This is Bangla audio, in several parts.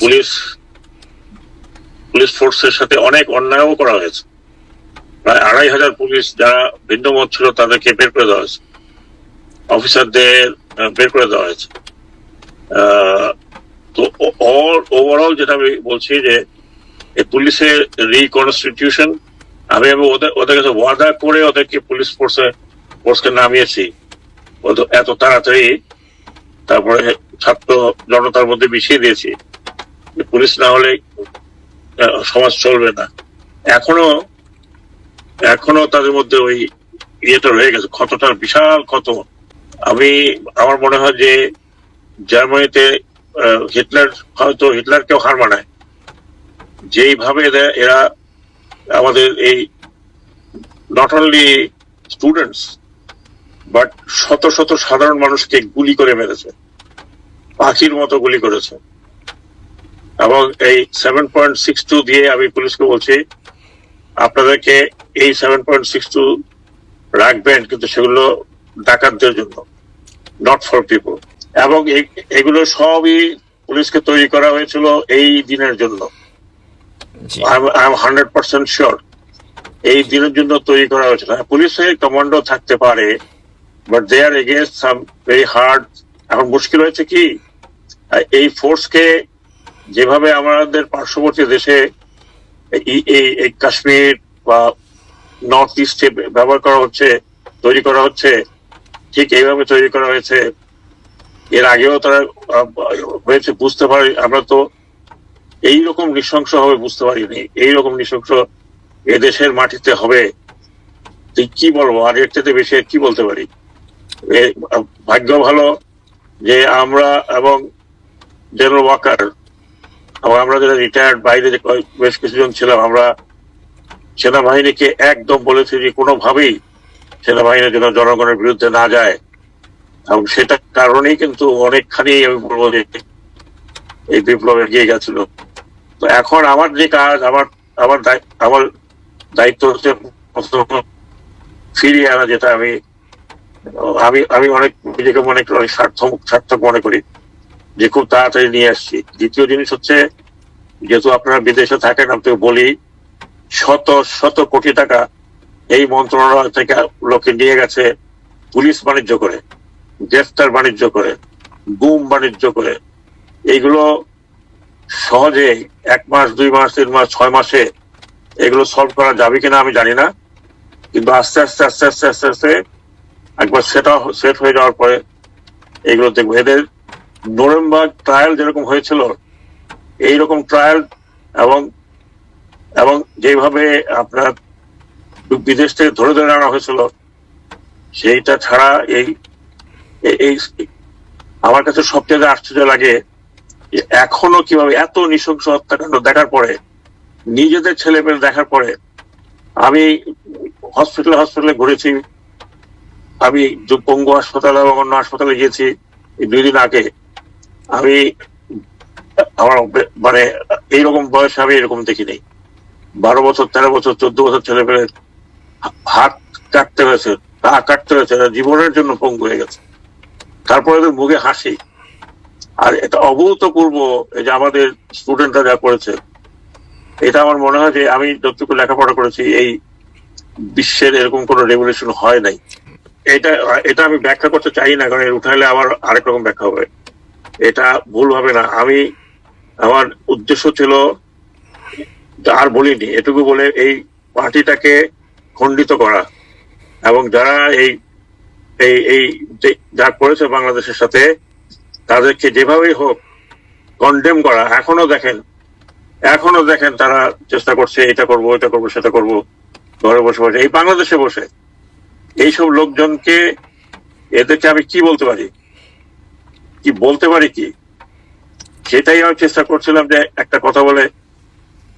পুলিশ পুলিশ ফোর্সের সাথে অনেক অন্যায়ও করা হয়েছে। প্রায় আড়াই হাজার পুলিশ যারা ভিন্ন মত ছিল তাদেরকে বের করে দেওয়া হয়েছে। অফিসারদের বের করে দেওয়া হয়েছে। তো ওভারঅল যেটা আমি বলছি যে পুলিশের রিকনস্টিটিউশন আমি আমি ওদের ওদের কাছে ওয়াদা করে ওদেরকে পুলিশ ফোর্সে ফোর্সকে নামিয়েছি। এত তাড়াতাড়ি তারপরে ছাত্র জনতার মধ্যে মিশিয়ে দিয়েছি। পুলিশ না হলে সমাজ চলবে না। এখনও এখনও তাদের মধ্যে ওই ইয়েটা রয়ে গেছে, ক্ষতটার বিশাল ক্ষত। আমি, আমার মনে হয় যে জার্মানিতে হিটলার, হয়তো হিটলারকেও হার মানায়। যেইভাবে এরা আমাদের এই নট অনলি স্টুডেন্টস বাট শত শত সাধারণ মানুষকে গুলি করে মেরেছে। পাখির মতো গুলি করেছে। এবং এই সেভেন পয়েন্ট সিক্স টু দিয়ে আমি পুলিশকে বলছি আপনাদেরকে এই সেভেন পয়েন্ট সিক্স টু রাখবেন কিন্তু সেগুলো ডাকাতদের জন্য নট ফর পিপল এবং এগুলো সবই পুলিশকে তৈরি করা হয়েছিল এই দিনের জন্য। I am hundred percent sure এই দিনের জন্য তৈরি করা হয়েছিল। না পুলিশে কমান্ডো থাকতে পারে but they are against some very hard এখন মুশকিল হয়েছে কি? এই ফোর্সকে যেভাবে আমাদের পার্শ্ববর্তী দেশে এই- এই এই কাশ্মীর বা নর্থ ইস্টে ব্যবহার করা হচ্ছে, তৈরি করা হচ্ছে, ঠিক এইভাবে তৈরি করা হয়েছে। এর আগেও তারা হয়েছে, বুঝতে পারি, আমরা তো এইরকম নৃশংস হবে বুঝতে পারিনি, এইরকম নৃশংস এদেশের মাটিতে হবে। কি বলব, আর এর থেকে বেশি কি বলতে পারি? ভাগ্য ভালো যে আমরা এবং জেনারেল ওয়াকার এবং আমরা যারা রিটায়ার্ড বাইরে যে বেশ কিছুজন ছিলাম, আমরা সেনাবাহিনীকে একদম বলেছি যে কোনোভাবেই সেনাবাহিনী যেন জনগণের বিরুদ্ধে না যায়। এবং সেটা কারণেই কিন্তু অনেকখানি আমি বলব যে এই বিপ্লব এগিয়ে গেছিল। তো এখন আমার যে কাজ, আমার আমার আমার দায়িত্ব হচ্ছে ফিরিয়ে আনা, যেটা আমি আমি আমি অনেক নিজেকে করি অনেক সার্থক সার্থক মনে করি। যে খুব তাড়াতাড়ি নিয়ে আসছি। দ্বিতীয় জিনিস হচ্ছে, যেহেতু আপনারা বিদেশে থাকেন আপনাকে বলি, শত শত কোটি টাকা এই মন্ত্রণালয় থেকে লোকে নিয়ে গেছে পুলিশ বাণিজ্য করে, গ্রেফতার বাণিজ্য করে, গুম বাণিজ্য করে। এইগুলো সহজে এক মাস, দুই মাস, তিন মাস, ছয় মাসে এগুলো সলভ করা যাবে কিনা আমি জানি না। কিন্তু আস্তে আস্তে আস্তে আস্তে আস্তে আস্তে একবার সেটা সেট হয়ে যাওয়ার পরে এগুলো দেখব। এদের নভেম্বর ট্রায়াল যেরকম হয়েছিল, এইরকম ট্রায়াল এবং এবং যেভাবে আপনার বিদেশ থেকে ধরে ধরে আনা হয়েছিল, সেইটা ছাড়া এই, এই- এই আমার কাছে সবচেয়ে আশ্চর্য লাগে যে এখনও কীভাবে এত নৃশংস হত্যাকাণ্ড দেখার পরে, নিজেদের ছেলে মেয়ে দেখার পরে, আমি হসপিটালে হসপিটালে ঘুরেছি, আমি পঙ্গু হাসপাতাল এবং অন্য হাসপাতালে গিয়েছি, এই দুই দিন আগে। আমি আমার মানে এইরকম বয়স আমি এরকম দেখিনি। বারো বছর, তেরো বছর, চোদ্দ বছর ছেলে পেলে হাত কাটতে হয়েছে, পা কাটতে হয়েছে জীবনের জন্য পঙ্গু হয়ে গেছে। তারপরে ওদের মুখে হাসি। আর এটা অভূতপূর্ব এই যে আমাদের স্টুডেন্টরা যা করেছে, এটা আমার মনে হয় যে আমি যতটুকু লেখাপড়া করেছি, এই বিশ্বের এরকম কোনো রেভলিউশন হয় নাই। এটা এটা আমি ব্যাখ্যা করতে চাই না, কারণ উঠাইলে আবার আরেক রকম ব্যাখ্যা হবে। এটা ভুল হবে না। আমি, আমার উদ্দেশ্য ছিল, আর বলিনি, এটুকু বলে এই পার্টিটাকে খণ্ডিত করা। এবং যারা এই এই এই যে- করেছে বাংলাদেশের সাথে, তাদেরকে যেভাবেই হোক কন্ডেম করা, এখনও দেখেন এখনও দেখেন তারা চেষ্টা করছে, এটা করব এটা করব, সেটা করব, ঘরে বসে বসে। এই বাংলাদেশে বসে, এইসব লোকজনকে, এদেরকে আমি কি বলতে পারি? কি বলতে পারি কি? সেটাই আমি চেষ্টা করছিলাম যে একটা কথা বলে,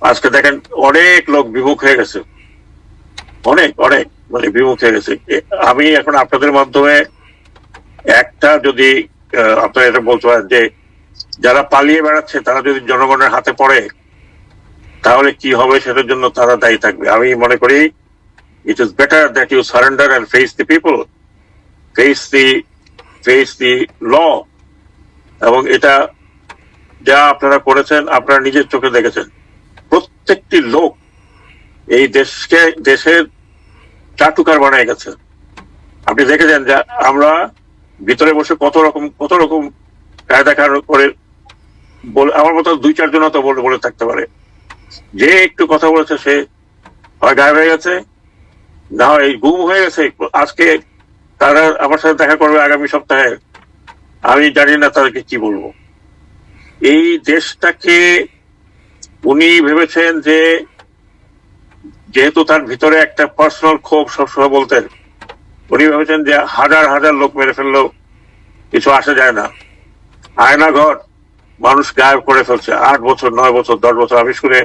আজকে দেখেন অনেক লোক বিমুখ হয়ে গেছে। অনেক অনেক মানে বিমুখ হয়ে গেছে। আমি এখন আপনাদের মাধ্যমে একটা যদি আপনারা এটা বলতে পারেন যে, যারা পালিয়ে বেড়াচ্ছে, তারা যদি জনগণের হাতে পড়ে, তাহলে কি হবে সেটার জন্য তারা দায়ী থাকবে। আমি মনে করি it is better that you surrender and face the people face the face the law এবং এটা যা আপনারা করেছেন, আপনারা নিজের চোখে দেখেছেন। প্রত্যেকটি লোক এই দেশকে, দেশের চাটুকার বানায় গেছে। আপনি দেখেছেন যে আমরা ভিতরে বসে কত রকম কত রকম কায়দা করে বলে, আমার মতো দুই, চারজন তো বলে থাকতে পারে। যে একটু কথা বলেছে, সে হয় গায়েব হয়ে গেছে, না হয় গুম হয়ে গেছে। আজকে তারা আমার সাথে দেখা করবে আগামী সপ্তাহে। আমি জানি না তাদেরকে কি বলব। এই দেশটাকে উনি ভেবেছেন যে, যেহেতু তার ভিতরে একটা পার্সোনাল ক্ষোভ সবসময় বলতেন, উনি ভেবেছেন যে হাজার হাজার লোক মেরে ফেললেও কিছু আসা যায় না। আয়না ঘর মানুষ গায়েব করে ফেলছে, আট বছর, নয় বছর, দশ বছর। আমি শুনে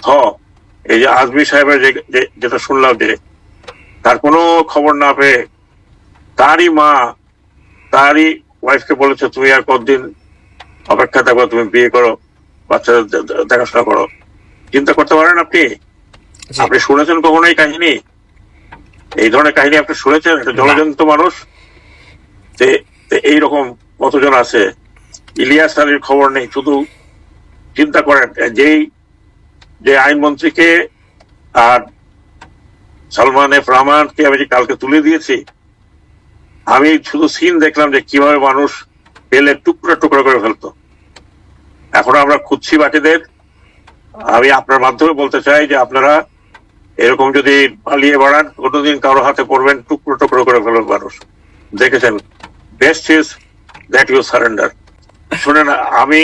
হ এই যে আজমি সাহেবের যেটা শুনলাম যে, তার কোনো খবর না পেয়ে তারই মা, তারই ওয়াইফকে বলেছে তুমি আর কতদিন অপেক্ষা থাকো তুমি বিয়ে করো বাচ্চাদের দেখাশোনা করো। চিন্তা করতে পারেন আপনি? আপনি শুনেছেন কখনো এই কাহিনী? এই ধরনের কাহিনী আপনি শুনেছেন? একটা জলজন্ত মানুষ যে যে এইরকম কতজন আছে? ইলিয়াস আলীর খবর নেই শুধু চিন্তা করেন যেই যে আইনমন্ত্রীকে আর সালমান এফ রহমানকে আমি যে কালকে তুলে দিয়েছি আমি শুধু সিন দেখলাম যে কীভাবে মানুষ পেলে টুকরো টুকরো করে ফেলতো। এখন আমরা খুঁজছি বাকিদের। আমি আপনার মাধ্যমে বলতে চাই যে আপনারা এরকম যদি পালিয়ে বাড়ান, কোনোদিন কারও হাতে পড়বেন, টুকরো টুকরো করে ফেলবেন মানুষ। দেখেছেন? Best is that you surrender শুনেন, আমি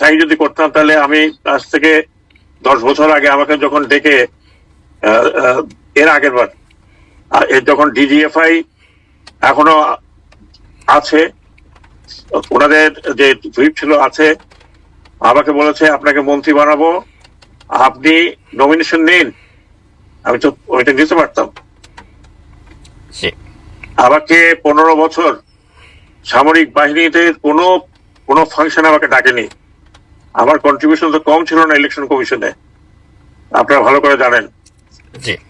তাই যদি করতাম, তাহলে আমি আজ থেকে দশ বছর আগে আমাকে যখন ডেকে এর আগের বার যখন ডিজিএফআই এখনও আছে। ওনাদের যে হুইপ ছিল আছে আমাকে বলেছে আপনাকে মন্ত্রী বানাবো। আপনি নমিনেশন নিন। আমি তো ওইটা নিতে পারতাম। আমাকে পনেরো বছর সামরিক বাহিনীতে কোনো কোনো ফাংশন আমাকে ডাকেনি। আমার কন্ট্রিবিউশন তো কম ছিল না ইলেকশন কমিশনে আপনারা ভালো করে জানেন।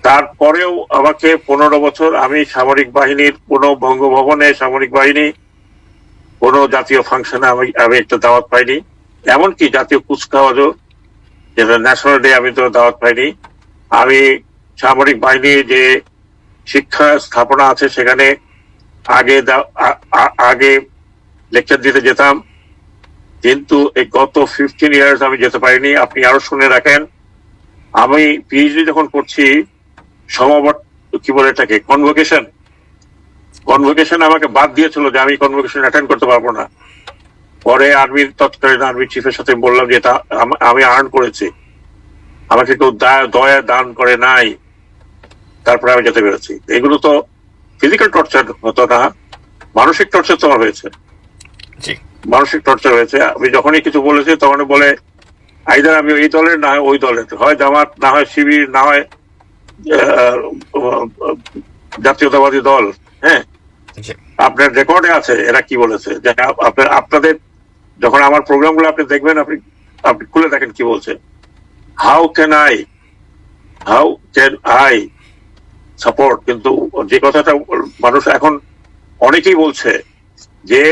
তারপরেও আমাকে পনেরো বছর আমি সামরিক বাহিনীর কোনো বঙ্গভবনে সামরিক বাহিনী, কোনো জাতীয় ফাংশনে আমি আমি একটা দাওয়াত পাইনি। এমনকি জাতীয় কুচকাওয়াজও, যেটা ন্যাশনাল ডে আমি তো দাওয়াত পাইনি। আমি সামরিক বাহিনীর যে শিক্ষা স্থাপনা আছে সেখানে আগে আগে লেকচার দিতে যেতাম। কিন্তু এই গত ফিফটিন ইয়ার্স আমি যেতে পারিনি। আপনি আরও শুনে রাখেন। আমি পিএইচডি যখন করছি সমাবর্ত কি বলে এটাকে কনভোকেশন কনভোকেশন আমাকে বাদ দিয়েছিল যে আমি কনভোকেশন অ্যাটেন্ড করতে পারব না। পরে আর্মির তৎকালীন আর্মি চিফের সাথে বললাম যে এটা আম- আর্ন করেছি। আমাকে কেউ দয়া দান করে নাই। তারপরে আমি যেতে পেরেছি। এগুলো তো ফিজিক্যাল টর্চার হতো না মানসিক টর্চার তোমার হয়েছে। মানসিক টর্চার হয়েছে। আমি যখনই কিছু বলেছি তখন বলে আইদার আমি এই দলের না হয় ওই দলের। হয় জামাত না হয় শিবির না হয় জাতীয়তাবাদী দল হ্যাঁ? আপনার রেকর্ডে আছে এরা কি বলেছে? যে আপনার আপনাদের যখন আমার প্রোগ্রামগুলো আপনি দেখবেন আপনি আপনি খুলে দেখেন কি বলছে। How can I how can I support কিন্তু যে কথাটা মানুষ এখন অনেকেই বলছে যে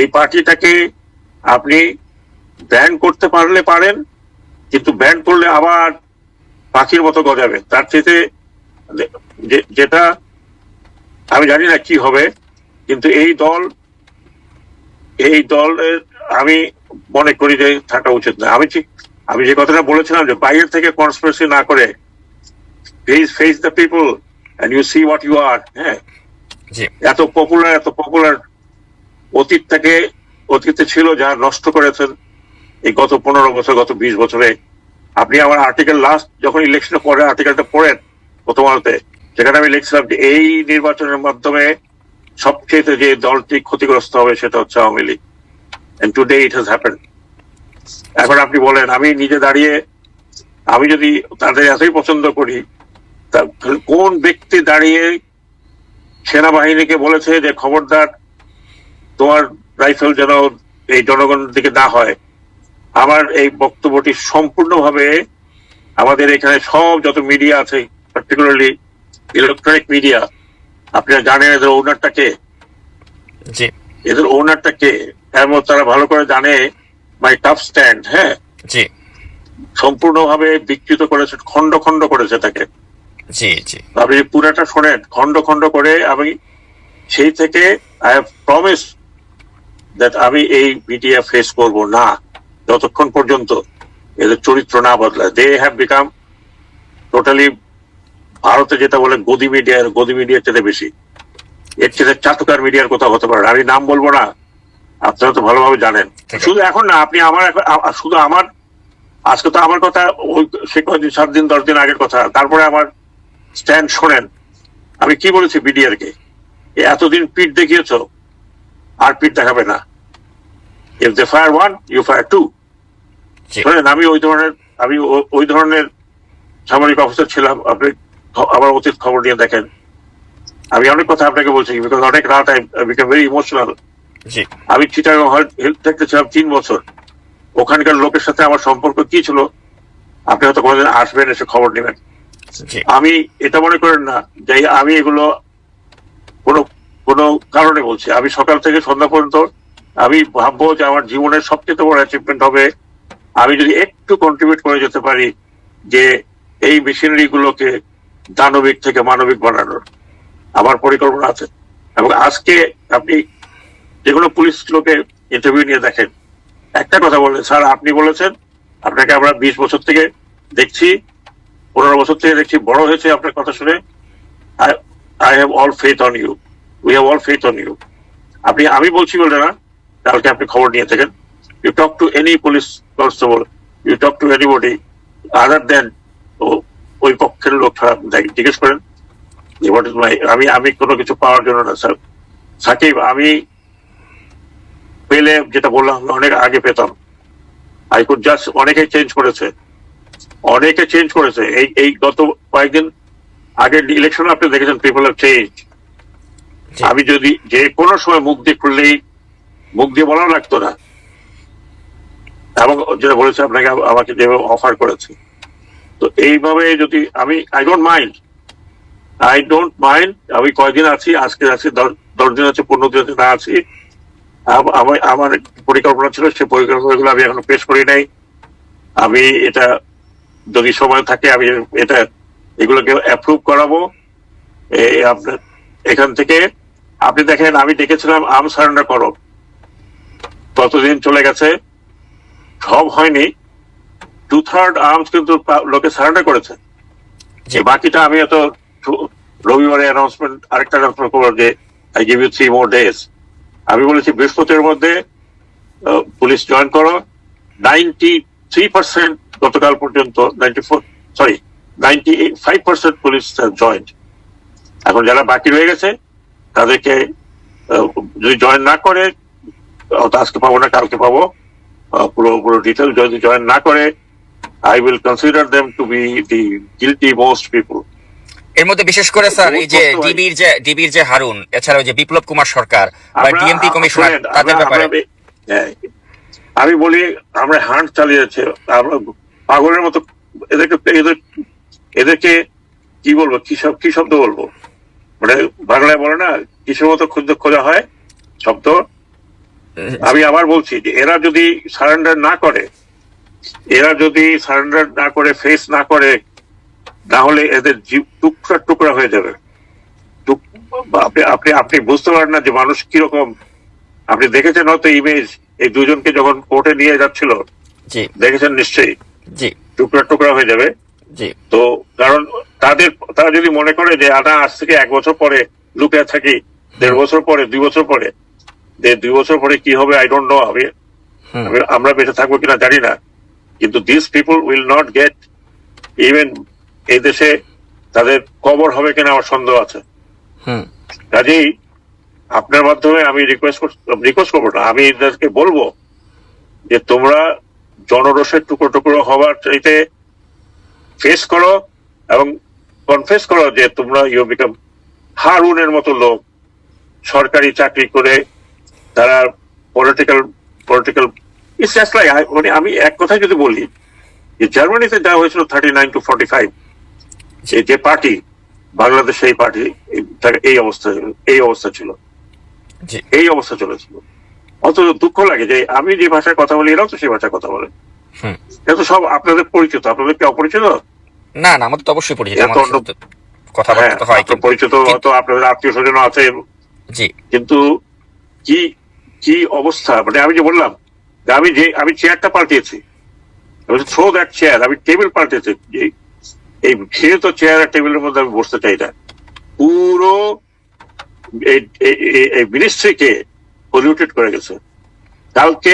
এই পার্টিটাকে আপনি ব্যান করতে পারলে পারেন কিন্তু ব্যান করলে আবার পাখির মতো গজাবে। তার চেয়ে যেটা আমি জানি না কি হবে কিন্তু এই দল এই দলের আমি মনে করি যে থাকা উচিত না। আমি ঠিক আমি যে কথাটা বলেছিলাম যে বাইরের থেকে কনস্পিরেসি না করে face face the people and you see what you are হ্যাঁ? এত পপুলার এত পপুলার অতীত থেকে অতীতে ছিল যা নষ্ট করেছেন। এই গত পনেরো বছর, গত বিশ বছরে। আপনি আমার আর্টিকেল লাস্ট যখন ইলেকশনের পরে আর্টিকেলটা পড়েন প্রথম আলোতে সেখানে আমি লিখছিলাম যে এই নির্বাচনের মাধ্যমে সবচেয়ে যে দলটি ক্ষতিগ্রস্ত হবে সেটা হচ্ছে Awami League. Today it has happen এখন আপনি বলেন, আমি নিজে দাঁড়িয়ে, আমি যদি তাদের এতই পছন্দ করি, তা কোন ব্যক্তি দাঁড়িয়ে সেনাবাহিনীকে বলেছে যে, খবরদার, তোমার রাইফেল যেন এই জনগণের দিকে না হয় আমার এই বক্তব্যটি সম্পূর্ণভাবে আমাদের এখানে সব যত মিডিয়া আছে পার্টিকুলারলি ইলেকট্রনিক মিডিয়া আপনারা জানেন এদের ওনারটা কে? এদের ওনারটা কে? মধ্যে তারা ভালো করে জানে মাই টাফ স্ট্যান্ড হ্যাঁ? সম্পূর্ণভাবে বিকৃত করেছে খন্ড খন্ড করেছে তাকে। জি জি। আপনি পুরাটা শোনেন খন্ড খন্ড করে আমি সেই থেকে আই হ্যাভ প্রমিস দ্যাট আমি এই মিডিয়া ফেস করব না। যতক্ষণ পর্যন্ত এদের চরিত্র না বদলায়। দে হ্যাভ বিকাম টোটালি ভারতে যেটা বলে গদি মিডিয়া গদি মিডিয়ার চেয়ে বেশি। এর চেয়ে চাটুকার মিডিয়ার কথা হতে পারে। আমি নাম বলব না আপনারা তো ভালোভাবে জানেন। শুধু এখন না আপনি আমার শুধু আমার আজকে তো আমার কথা ওই সে কয়দিন সাত দিন দশ দিন আগের কথা। তারপরে আমার স্ট্যান্ড শোনেন। আমি কি বলেছি বিডিআর কে? এতদিন পিঠ দেখিয়েছ আর পিঠ দেখাবে না। If they fire one you fire two শোনেন আমি ওই ধরনের আমি ওই ধরনের সামরিক অফিসার ছিলাম। আপনি আমার অতীত খবর নিয়ে দেখেন। আমি অনেক কথা আপনাকে বলছি বিকজ অনেক রাত আই বিকাম ভেরি ইমোশনাল আমি চিটাগং হেলথ দেখতে ছিলাম তিন বছর। ওখানকার লোকের সাথে আমার সম্পর্ক কি ছিল আপনি হয়তো কোনোদিন আসবেন এসে খবর নেবেন। আমি এটা মনে করেন না যে আমি এগুলো কোনো কোনো কারণে বলছি। আমি সকাল থেকে সন্ধ্যা পর্যন্ত আমি ভাববো যে আমার জীবনের সবচেয়ে বড় অ্যাচিভমেন্ট হবে আমি যদি একটু কন্ট্রিবিউট করে যেতে পারি যে এই মেশিনারি গুলোকে দানবিক থেকে মানবিক বানানোর। আমার পরিকল্পনা আছে। এবং আজকে আপনি যে কোনো পুলিশ লোকে ইন্টারভিউ নিয়ে দেখেন। একটা কথা বললেন স্যার, আপনি বলেছেন, আপনাকে আমরা বিশ বছর থেকে দেখছি, পনেরো বছর থেকে দেখছি, বড় হয়েছে আপনার কথা শুনে। I have all faith on you we have all faith on you আপনি, আমি বলছি বলে না কালকে আপনি খবর নিয়ে থাকেন। You talk to any police constable you talk to anybody other than ওই পক্ষের লোক জিজ্ঞেস করেন is আমি আমি কোনো কিছু পাওয়ার জন্য না স্যার সাকিব আমি পেলে যেটা বললাম অনেক আগে পেতাম। আই কুড জাস্ট অনেকে চেঞ্জ করেছে। অনেকে চেঞ্জ করেছে। এই এই গত কয়েকদিন আগের ইলেকশন আপনি দেখেছেন পিপল হ্যাভ চেঞ্জ আমি যদি যে কোনো সময় মুখ দিয়ে খুললেই মুখ দিয়ে বলাও লাগতো না। এবং যেটা বলেছে আপনাকে, আমাকে যেভাবে অফার করেছে। তো এইভাবে যদি আমি I don't mind I don't mind আমি কয়দিন আছি, আজকে আছি, দশ- দিন আছে, পনেরো দিন আছে, না আছি। আম- আমার পরিকল্পনা ছিল সেই পরিকল্পনাগুলো আমি এখনও পেশ করি নাই। আমি এটা, যদি সময় থাকে, আমি এটা, এগুলোকে অ্যাপ্রুভ করাবো। আপনার, এখান থেকে, আপনি দেখেন, আমি ডেকেছিলাম আম সারেন্ডার করো। কতদিন চলে গেছে? সব হয়নি। টু থার্ড আর্মস কিন্তু লোকে সারেন্ডার করেছে। যে বাকিটা আমি এত রবিবারে অ্যানাউন্সমেন্ট আরেকটা অ্যানাউন্সমেন্ট করব যে I give you three more days আমি বলেছি বৃহস্পতির মধ্যে পুলিশ জয়েন করো। নাইনটি থ্রি পার্সেন্ট গতকাল পর্যন্ত ninety four sorry ninety five percent police joined এখন যারা বাকি রয়ে গেছে তাদেরকে যদি জয়েন না করে হয়তো আজকে পাবো না কালকে পাবো। পুরো পুরো ডিটেল যদি জয়েন না করে I will consider them to be the guilty most people এর মধ্যে বিশেষ করে স্যার এই যে। ডিবির যে ডিবির যে হারুন এছাড়াও যে বিপ্লব কুমার সরকার বা ডিএমপি কমিশনার তাদের ব্যাপারে। হ্যাঁ, আমি বলি আমরা হান্ট চালিয়েছে। আমরা পাগলের মতো এদেরকে এদের এদেরকে কি বলব কি সব কি শব্দ বলব? মানে বাংলায় বলে না কিসের মতো ক্ষুদ্র খোঁজা হয়? শব্দ। আমি আবার বলছি যে এরা যদি সারেন্ডার না করে এরা যদি সারেন্ডার না করে ফেস না করে না হলে এদের জীব টুকরা টুকরা হয়ে যাবে। আপনি আপনি বুঝতে পারেন না যে মানুষ কীরকম। আপনি দেখেছেন হয়তো ইমেজ এই দুজনকে যখন কোর্টে নিয়ে যাচ্ছিল? দেখেছেন নিশ্চয়ই? জি। টুকরা টুকরা হয়ে যাবে? তো কারণ তাদের তারা যদি মনে করে যে আনা আজ থেকে এক বছর পরে লুকিয়ে থাকি দেড় বছর পরে দুই বছর পরে দুই বছর পরে কি হবে আই ডোন্ট নো আমি আমরা বেঁচে থাকব কিনা জানি না। কিন্তু this people will not get even এই দেশে তাদের কবর হবে কিনা আমার সন্দেহ আছে। হুম। কাজেই আপনার মাধ্যমে আমি রিকোয়েস্ট রিকোয়েস্ট করব না আমি এদেরকে বলব যে তোমরা জনরোষের টুকরো টুকরো হওয়ার চাইতে ফেস করো এবং কনফেস করো যে তোমরা ইউ বিকাম হারুনের মতো লোক সরকারি চাকরি করে তারা political political it's just like মানে আমি এক কথায় যদি বলি যে জার্মানিতে যা হয়েছিল thirty nine to forty five যে পার্টি বাংলাদেশ এই পার্টি এই অবস্থা এই অবস্থা ছিল। এই অবস্থা চলেছিল। অত দুঃখ লাগে যে আমি যে ভাষায় কথা বলি এরাও তো সেই ভাষায় কথা বলে। এটা তো সব আপনাদের পরিচিত আপনাদের কি অপরিচিত? না না আমাদের তো অবশ্যই পরিচিত কথাবার্তা তো হয় হ্যাঁ, আপনার কিন্তু পরিচিত হয়তো আপনাদের আত্মীয় স্বজন আছে। জি। কিন্তু কি কি অবস্থা? মানে আমি যে বললাম, আমি যে, আমি চেয়ারটা পাল্টিয়েছি থ্রো দ্যাট চেয়ার আমি টেবিল পাল্টেছি। এই- এই সে তো চেয়ার আর টেবিলের মধ্যে আমি বসতে চাই না। পুরো মিনিস্ট্রিকে পলিউটেড করে গেছে। কালকে